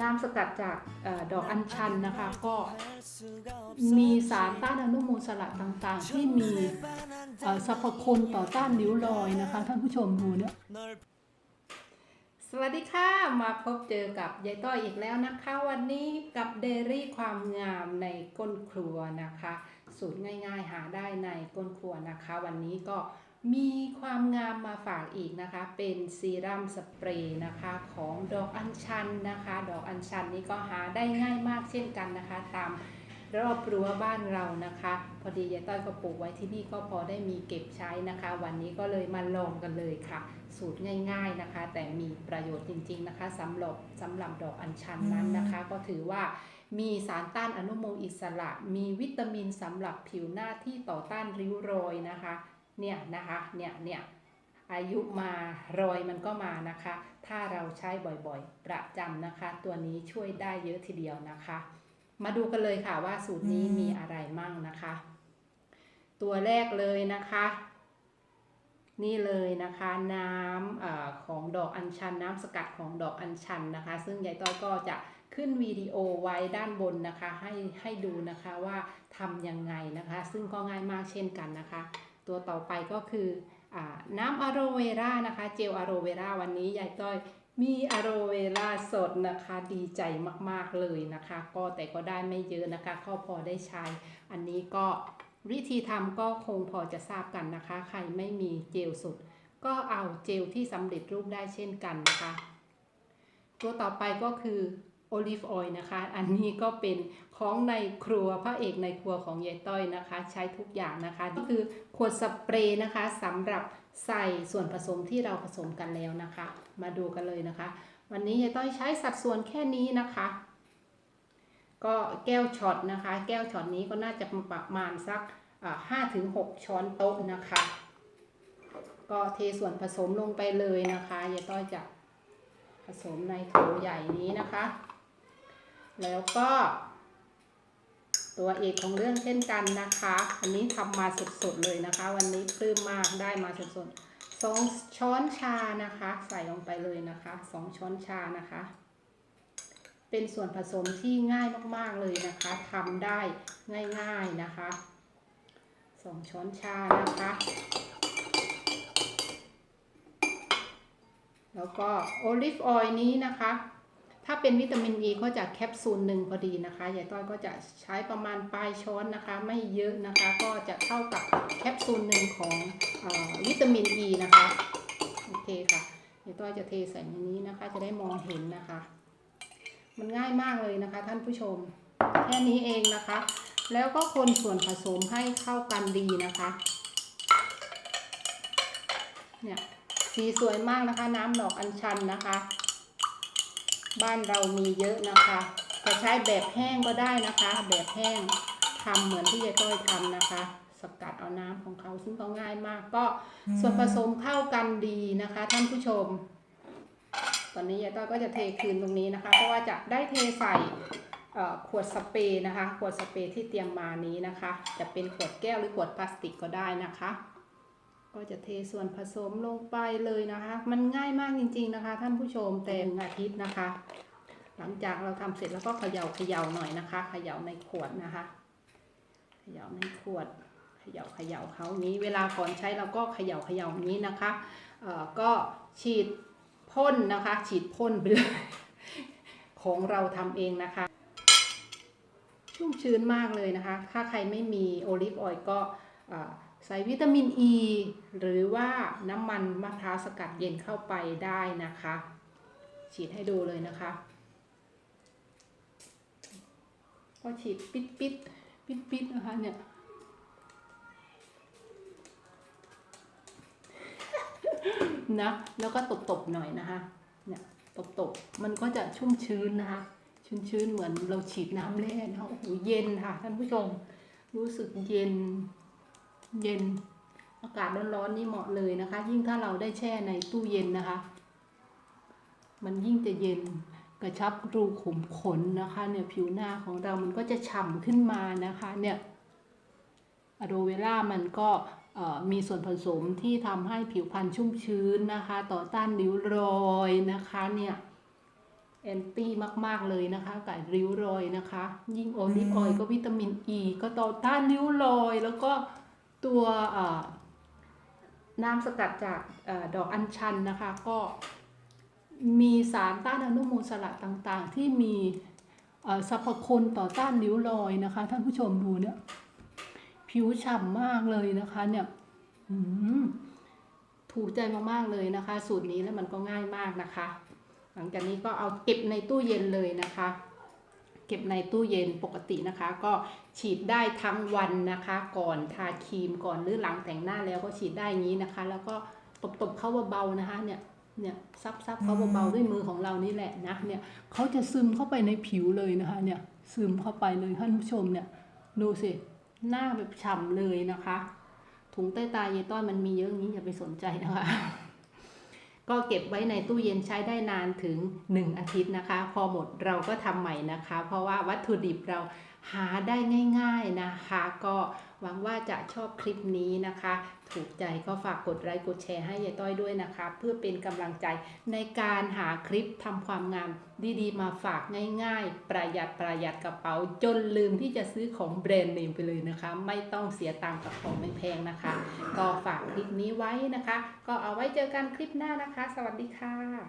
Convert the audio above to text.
น้ำสกัดจากเออดอกอัญชันนะคะ ก็มีสารต้านอนุมูลอิสระต่างๆ ที่มีเอ่อสรรพคุณต่อต้านริ้วรอยนะคะ ท่านผู้ชมดูเนี่ยสวัสดีค่ะ มาพบเจอกับยายต้อยอีกแล้วนะคะ วันนี้กับเดรี่ความงามในก้นครัวนะคะ สูตรง่าย ๆ หาได้ในก้นครัวนะคะ วันนี้ก็ มีความงามมาฝากอีกนะคะ เป็นซีรัมสเปรย์นะคะของดอกอัญชันนะคะ ดอกอัญชันนี้ก็หาได้ง่ายมากเช่นกันนะคะ ตามรอบรั้วบ้านเรานะคะ พอดียายต้อยก็ปลูกไว้ที่นี่ก็พอได้มีเก็บใช้นะคะ วันนี้ก็เลยมาลองกันเลยค่ะ สูตรง่ายๆนะคะ แต่มีประโยชน์จริง ๆนะคะสำหรับสำหรับดอกอัญชันนั้นนะคะ ก็ถือว่ามีสารต้านอนุมูลอิสระ มีวิตามินสำหรับผิวหน้าที่ต่อต้านริ้วรอยนะคะ เนี่ยนะคะเนี่ยเนี่ยอายุมารอยมันก็มานะคะ ถ้าเราใช้บ่อยๆ ประจำนะคะ ตัวนี้ช่วยได้เยอะทีเดียวนะคะ มาดูกันเลยค่ะว่าสูตรนี้มีอะไรมั่งนะคะ ตัวแรกเลยนะคะ นี่เลยนะคะน้ำอของดอกอัญชัน น้ำสกัดของดอกอัญชันนะคะ ซึ่งยายต้อยก็จะขึ้นวิดีโอไว้ด้านบนนะคะ ให้ให้ดูนะคะว่าทำยังไงนะคะ ซึ่งก็ง่ายมากเช่นกันนะคะ ตัวต่อไปก็คืออน้ำอะโรเวรานะคะ เจลอะโรเวราวันนี้ยายต้อยมีอะโรเวราสดนะคะดีใจมากๆเลยนะคะ ก็แต่ก็ได้ไม่เยอะนะคะก็พอได้ใช้ อันนี้ก็วิธีทำก็คงพอจะทราบกันนะคะ ใครไม่มีเจลสดก็เอาเจลที่สำเร็จรูปได้เช่นกันนะคะ ตัวต่อไปก็คือ โอลิฟออยล์นะคะ อันนี้ก็เป็นของในครัวพระเอกในครัวของยายต้อยนะคะ ใช้ทุกอย่างนะคะนี่คือขวดสเปรย์นะคะสำหรับใส่ส่วนผสมที่เราผสมกันแล้วนะคะ มาดูกันเลยนะคะ วันนี้ยายต้อยใช้สัดส่วนแค่นี้นะคะ ก็แก้วช็อตนะคะ แก้วช็อตนี้ก็น่าจะประมาณสักห้าถึงหกช้อนโต๊ะนะคะ ก็เทส่วนผสมลงไปเลยนะคะยายต้อยจะผสมในโถใหญ่นี้นะคะ แล้วก็ ตัวเอกของเรื่องเช่นกันนะคะ อันนี้ทำมาสดๆเลยนะคะ วันนี้ปลื้มมากได้มาสดๆสองช้อนชานะคะ ใส่ลงไปเลยนะคะสองช้อนชานะคะ เป็นส่วนผสมที่ง่ายมากๆเลยนะคะทำได้ง่ายๆนะคะสองช้อนชานะคะแล้วก็โอลิฟออยล์นี้นะคะ ถ้าเป็นวิตามินอ e ีก็จะแคปซูลหนึ่งพอดีนะคะยายต้อยก็จะใช้ประมาณปลายช้อนนะคะ ไม่เยอะนะคะ ก็จะเท่ากับแคปซูลหนึ่งของอวิตามินอ e ีนะคะโอเคค่ะยายต้อยจะเทใส่ในนี้นะคะ จะได้มองเห็นนะคะ มันง่ายมากเลยนะคะ ท่านผู้ชม แค่นี้เองนะคะ แล้วก็คนส่วนผสมให้เข้ากันดีนะคะเนี่ยสีสวยมากนะคะ น้ำดอกอัญชันนะคะ บ้านเรามีเยอะนะคะ จะใช้แบบแห้งก็ได้นะคะ แบบแห้งทำเหมือนที่ยายต้อยทำนะคะ สกัดเอาน้ำของเขาซึ่งก็ง่ายมาก ก็ส่วนผสมเข้ากันดีนะคะ ท่านผู้ชม ตอนนี้ยายต้อยก็จะเทคืนตรงนี้นะคะ เพราะว่าจะได้เทใส่ขวดสเปรย์นะคะ ขวดสเปรย์ที่เตรียมมานี้นะคะ จะเป็นขวดแก้วหรือขวดพลาสติกก็ได้นะคะ ก็จะเทส่วนผสมลงไปเลยนะคะ มันง่ายมากจริง ๆนะคะ ท่านผู้ชมแต่หนึ่งอาทิตย์นะคะ หลังจากเราทำเสร็จแล้วก็เขย่าเขย่าหน่อยนะคะ เขย่าในขวดนะคะ เขย่าในขวด เขย่าเขย่าเขานี้ เวลาก่อนใช้เราก็เขย่าเขย่านี้นะคะเอ่อก็ฉีดพ่นนะคะ ฉีดพ่นไปเลย ของเราทำเองนะคะ ชุ่มชื้นมากเลยนะคะ ถ้าใครไม่มีโอลิฟออยล์ก็อ่อ ใส่วิตามินอ e, ีหรือว่าน้ำมันมะพร้าวสกัดเย็นเข้าไปได้นะคะ ฉีดให้ดูเลยนะคะ ก็ฉีดปิดปิดปิดปิดนะคะเนี่ยนะแล้วก็ตบตบๆหน่อยนะคะเนี่ยตบตบๆมันก็จะชุ่มชื้นนะคะชื้นชื้นๆเหมือนเราฉีดน้ำแร่นะคะโอ้โหเย็นค่ะท่านผู้ชมรู้สึกเย็น เย็น อากาศร้อนๆนี่เหมาะเลยนะคะ ยิ่งถ้าเราได้แช่ในตู้เย็นนะคะ มันยิ่งจะเย็นกระชับรูขุมขนนะคะเนี่ยผิวหน้าของเรามันก็จะฉ่ำขึ้นมานะคะเนี่ยอะโดเวล่ามันก็มีส่วนผสมที่ทำให้ผิวพรรณชุ่มชื้นนะคะ ต่อต้านริ้วรอยนะคะเนี่ยแอนตี้มาก ๆ เลยนะคะกับริ้วรอยนะคะ ยิ่งโอลิฟออยล์ก็วิตามินอ e, ีก็ต่อต้านริ้วรอย แล้วก็ ตัวน้ำสกัดจากอดอกอัญชันนะคะก็มีสารต้านอนุมูลสระต่างๆ ที่มีสรรพคุณต่อต้านริ้วรอยนะคะ ท่านผู้ชมดูเนี่ย ผิวฉ่ำมากเลยนะคะเนี่ยถูกใจมากๆเลยนะคะ สูตรนี้แล้วมันก็ง่ายมากนะคะ หลังจากนี้ก็เอาเก็บในตู้เย็นเลยนะคะ เก็บในตู้เย็นปกตินะคะ ก็ฉีดได้ทั้งวันนะคะ ก่อนทาครีมก่อนหรือหลังแต่งหน้าแล้วก็ฉีดได้อย่างนี้นะคะ แล้วก็ตบๆเข้าเบาๆนะคะเนี่ยเนี่ยซับซับๆเขาเบาๆด้วยมือของเรานี่แหละนะเนี่ยเขาจะซึมเข้าไปในผิวเลยนะคะเนี่ยซึมเข้าไปเลยท่านผู้ชมเนี่ยดูสิหน้าแบบฉ่ำเลยนะคะ ถุงใต้ตาเยายต้อยมันมีเยอะงนี้อย่าไปสนใจนะคะ ก็เก็บไว้ในตู้เย็นใช้ได้นานถึง 1 อาทิตย์นะคะ พอหมดเราก็ทำใหม่นะคะ เพราะว่าวัตถุดิบเรา หาได้ง่ายๆนะคะ ก็หวังว่าจะชอบคลิปนี้นะคะ ถูกใจก็ฝากกดไลค์กดแชร์ให้ยายต้อยด้วยนะคะ เพื่อเป็นกำลังใจในการหาคลิปทำความงามดีๆ มาฝากง่ายๆ ประหยัดประหยัดกระเป๋า จนลืมที่จะซื้อของแบรนด์เนมไปเลยนะคะ ไม่ต้องเสียตังค์กับของไม่แพงนะคะ ก็ฝากคลิปนี้ไว้นะคะ ก็เอาไว้เจอกันคลิปหน้านะคะ สวัสดีค่ะ